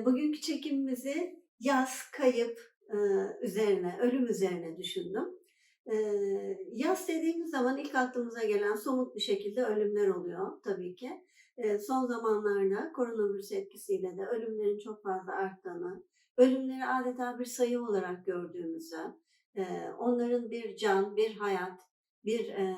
Eee, bugünkü çekimimizi yaz, kayıp, ııı, üzerine, ölüm üzerine düşündüm. Eee, yaz dediğimiz zaman ilk aklımıza gelen somut bir şekilde ölümler oluyor tabii ki. Eee, son zamanlarda koronavirüs etkisiyle de ölümlerin çok fazla arttığını, ölümleri adeta bir sayı olarak gördüğümüzü, eee, onların bir can, bir hayat, bir, eee,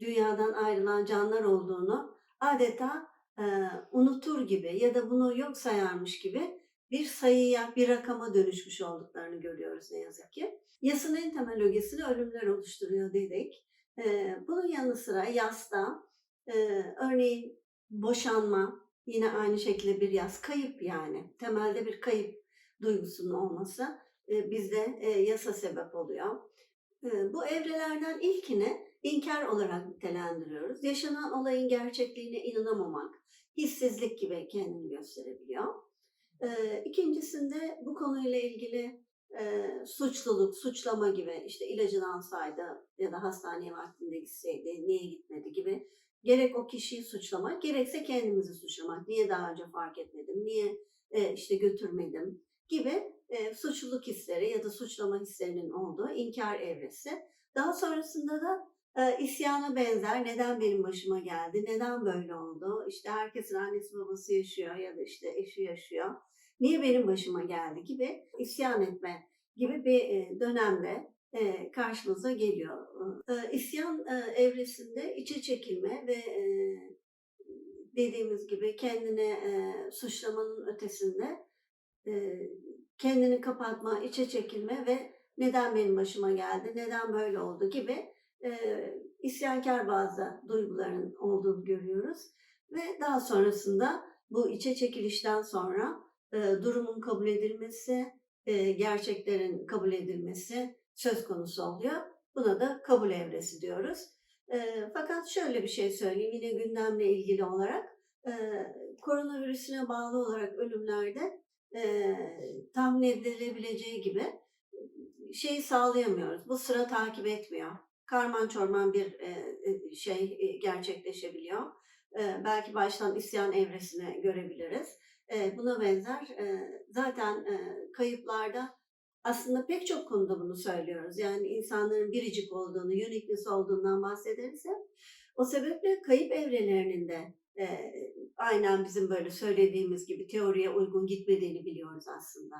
dünyadan ayrılan canlar olduğunu adeta, eee, unutur gibi ya da bunu yok sayarmış gibi bir sayıya, bir rakama dönüşmüş olduklarını görüyoruz ne yazık ki. Yasın en temel ögesini ölümler oluşturuyor dedik. Eee, bunun yanı sıra yasta, eee, örneğin boşanma, yine aynı şekilde bir yas, kayıp yani. Temelde bir kayıp duygusunun olması, eee, bizde, eee, yasa sebep oluyor. Eee, bu evrelerden ilkini inkar olarak nitelendiriyoruz. Yaşanan olayın gerçekliğine inanamamak, hissizlik gibi kendini gösterebiliyor. Eee, ikincisinde bu konuyla ilgili, suçluluk, suçlama gibi, işte ilacını alsaydı ya da hastaneye vaktinde gitseydi, niye gitmedi gibi gerek o kişiyi suçlamak, gerekse kendimizi suçlamak. Niye daha önce fark etmedim, niye, işte götürmedim gibi, eee, suçluluk hisleri ya da suçlama hislerinin olduğu inkar evresi. Daha sonrasında da, eee, isyana benzer, neden benim başıma geldi, neden böyle oldu, işte herkesin annesi babası yaşıyor ya da işte eşi yaşıyor, niye benim başıma geldi gibi isyan etme gibi bir, eee, dönemde, eee, karşımıza geliyor. Eee, isyan, eee, evresinde içe çekilme ve, eee, dediğimiz gibi kendini, eee, suçlamanın ötesinde, kendini kapatma, içe çekilme ve neden benim başıma geldi, neden böyle oldu gibi, eee, isyankâr bazı duyguların olduğunu görüyoruz ve daha sonrasında bu içe çekilişten sonra, eee, durumun kabul edilmesi, eee, gerçeklerin kabul edilmesi söz konusu oluyor. Buna da kabul evresi diyoruz. Eee, fakat şöyle bir şey söyleyeyim yine gündemle ilgili olarak, eee, koronavirüsüne bağlı olarak ölümlerde, eee, tahmin edilebileceği gibi şeyi sağlayamıyoruz, bu sıra takip etmiyor. Karman çorman bir, eee, eee, şey, eee, gerçekleşebiliyor. Belki baştan isyan evresini görebiliriz. Buna benzer, zaten, kayıplarda aslında pek çok konuda bunu söylüyoruz. Yani insanların biricik olduğunu, uniqueness olduğundan bahsederiz hep. O sebeple kayıp evrelerinin de, eee, aynen bizim böyle söylediğimiz gibi teoriye uygun gitmediğini biliyoruz aslında.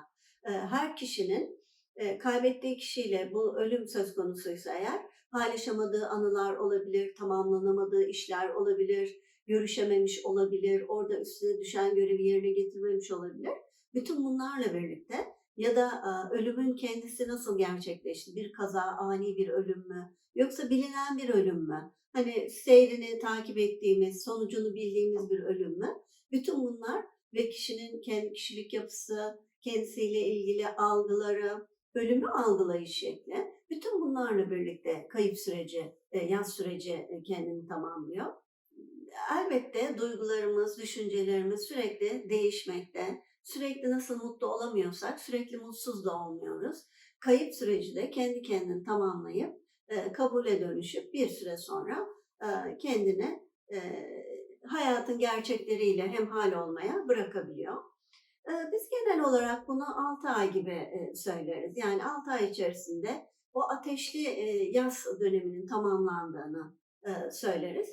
Eee, her kişinin, eee, kaybettiği kişiyle bu ölüm söz konusuysa eğer paylaşamadığı anılar olabilir, tamamlanamadığı işler olabilir, görüşememiş olabilir, orada üstüne düşen görevi yerine getirmemiş olabilir. Bütün bunlarla birlikte ya da, aaa, ölümün kendisi nasıl gerçekleşti? Bir kaza, ani bir ölüm mü yoksa bilinen bir ölüm mü? Hani seyrini takip ettiğimiz, sonucunu bildiğimiz bir ölüm mü? Bütün bunlar ve kişinin kendi kişilik yapısı, kendisiyle ilgili algıları, ölümü algılayış şekli, bütün bunlarla birlikte kayıp süreci, eee, yas süreci, eee, kendini tamamlıyor. Elbette duygularımız, düşüncelerimiz sürekli değişmekte. Sürekli nasıl mutlu olamıyorsak sürekli mutsuz da olmuyoruz. Kayıp süreci de kendi kendini tamamlayıp, eee, kabule dönüşüp bir süre sonra, eee, hayatın gerçekleriyle hemhâl olmaya bırakabiliyor. Biz genel olarak bunu 6 ay gibi, söyleriz. Yani 6 ay içerisinde o ateşli, yas döneminin tamamlandığını, söyleriz.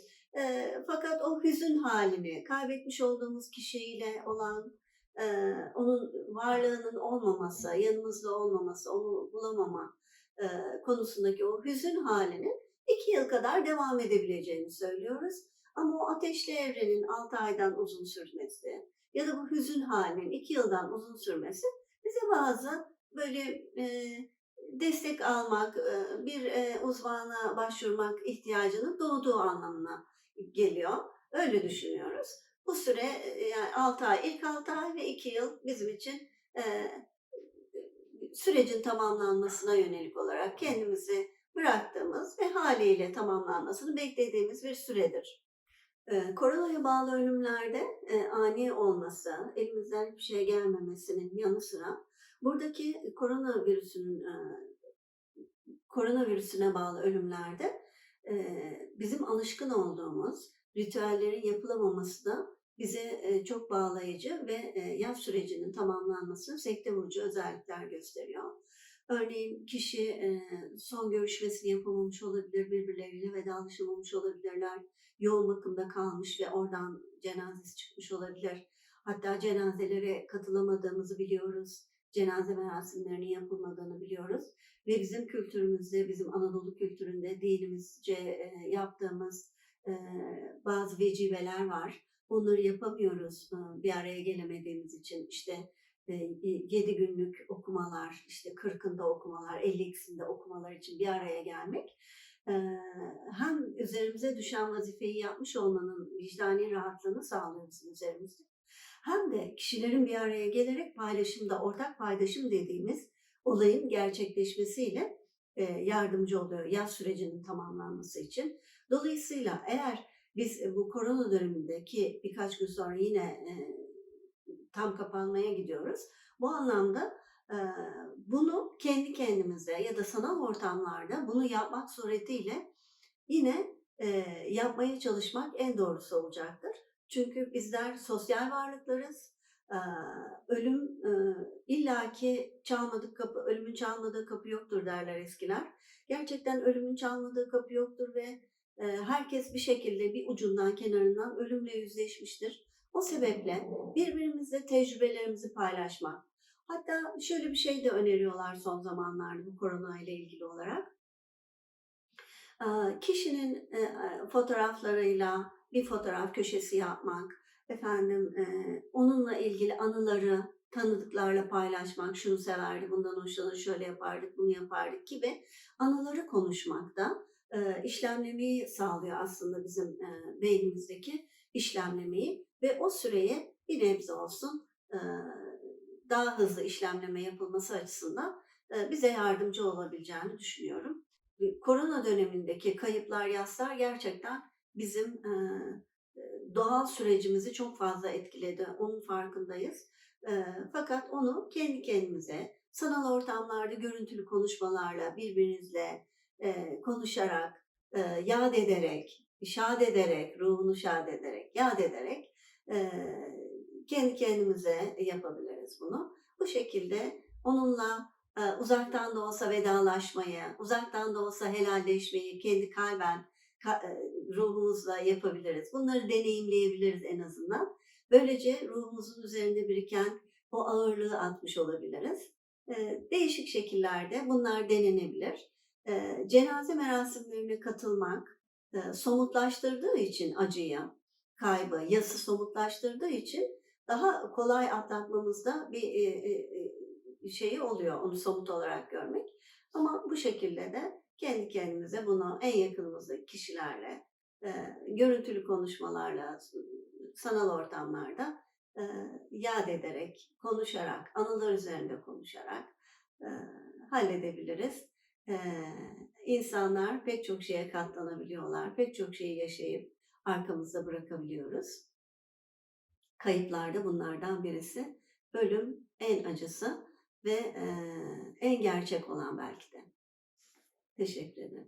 Fakat o hüzün hâlini, kaybetmiş olduğumuz kişiyle olan, onun varlığının olmaması, yanımızda olmaması, onu bulamama, konusundaki o hüzün hâlinin 2 yıl kadar devam edebileceğini söylüyoruz. Ama o ateşli evrenin 6 aydan uzun sürmesi ya da bu hüzün hâlinin 2 yıldan uzun sürmesi bize bazı böyle, eee, destek almak, eee, bir, eee, uzmana başvurmak ihtiyacının doğduğu anlamına geliyor. Öyle düşünüyoruz. Bu süre, eee, yani 6 ay, ilk 6 ay ve 2 yıl bizim için, eee, sürecin tamamlanmasına yönelik olarak kendimizi bıraktığımız ve hâliyle tamamlanmasını beklediğimiz bir süredir. Koronaya bağlı ölümlerde, ani olması, elimizden hiçbir şey gelmemesinin yanı sıra buradaki koronavirüsünün, eee, koronavirüsüne bağlı ölümlerde, bizim alışkın olduğumuz ritüellerin yapılamaması da bize çok bağlayıcı ve yaz sürecinin tamamlanması sekte vurucu özellikler gösteriyor. Örneğin kişi son görüşmesini yapamamış olabilir, birbirleriyle vedalaşamamış olabilirler, yoğun bakımda kalmış ve oradan cenazesi çıkmış olabilir. Hatta cenazelere katılamadığımızı biliyoruz, cenaze merasimlerinin yapılmadığını biliyoruz ve bizim kültürümüzde, bizim Anadolu kültüründe dinimizce yaptığımız bazı vecibeler var. Onları yapamıyoruz bir araya gelemediğimiz için. İşte 7 günlük okumalar, işte 40'ında okumalar, 50'sinde okumalar için bir araya gelmek hem üzerimize düşen vazifeyi yapmış olmanın vicdani rahatlığını sağlıyor üzerimizde. Hem de kişilerin bir araya gelerek paylaşımda, ortak paylaşım dediğimiz olayın gerçekleşmesiyle yardımcı oluyor yaz sürecinin tamamlanması için. Dolayısıyla eğer biz bu korona dönemindeki birkaç gün sonra yine tam kapanmaya gidiyoruz. Bu anlamda bunu kendi kendimize ya da sanal ortamlarda bunu yapmak suretiyle yine yapmaya çalışmak en doğrusu olacaktır. Çünkü bizler sosyal varlıklarız. Ölüm illaki çalmadık kapı, ölümün çalmadığı kapı yoktur derler eskiler. Gerçekten ölümün çalmadığı kapı yoktur ve herkes bir şekilde bir ucundan kenarından ölümle yüzleşmiştir. O sebeple birbirimizle tecrübelerimizi paylaşmak. Hatta şöyle bir şey de öneriyorlar son zamanlarda bu korona ile ilgili olarak. Kişinin e, fotoğraflarıyla bir fotoğraf köşesi yapmak, efendim e, onunla ilgili anıları tanıdıklarla paylaşmak, şunu severdi, bundan hoşlanır, şöyle yapardık, bunu yapardık gibi anıları konuşmak da e, işlemlemeyi sağlıyor aslında bizim e, beynimizdeki işlemlemeyi ve o süreye bir nebze olsun daha hızlı işlemleme yapılması açısından bize yardımcı olabileceğini düşünüyorum. Korona dönemindeki kayıplar, yaslar gerçekten bizim doğal sürecimizi çok fazla etkiledi. Onun farkındayız. Fakat onu kendi kendimize sanal ortamlarda görüntülü konuşmalarla birbirinizle konuşarak, yad ederek, şad ederek, ruhunu şad ederek, yad ederek e, kendi kendimize yapabiliriz bunu. Bu şekilde onunla e, uzaktan da olsa vedalaşmayı, uzaktan da olsa helalleşmeyi kendi kalben ruhumuzla yapabiliriz. Bunları deneyimleyebiliriz en azından. Böylece ruhumuzun üzerinde biriken o ağırlığı atmış olabiliriz. Değişik şekillerde bunlar denenebilir. Cenaze merasimlerine katılmak somutlaştırdığı için acıyı, kaybı, yası somutlaştırdığı için daha kolay atlatmamızda bir şeyi oluyor onu somut olarak görmek. Ama bu şekilde de kendi kendimize bunu en yakınımızdaki kişilerle, e, görüntülü konuşmalarla, sanal ortamlarda e, yad ederek, konuşarak, anılar üzerinde konuşarak e, halledebiliriz. E, insanlar pek çok şeye katlanabiliyorlar, pek çok şeyi yaşayıp arkamızda bırakabiliyoruz. Kayıplar da bunlardan birisi. Ölüm en acısı ve en gerçek olan belki de. Teşekkür ederim.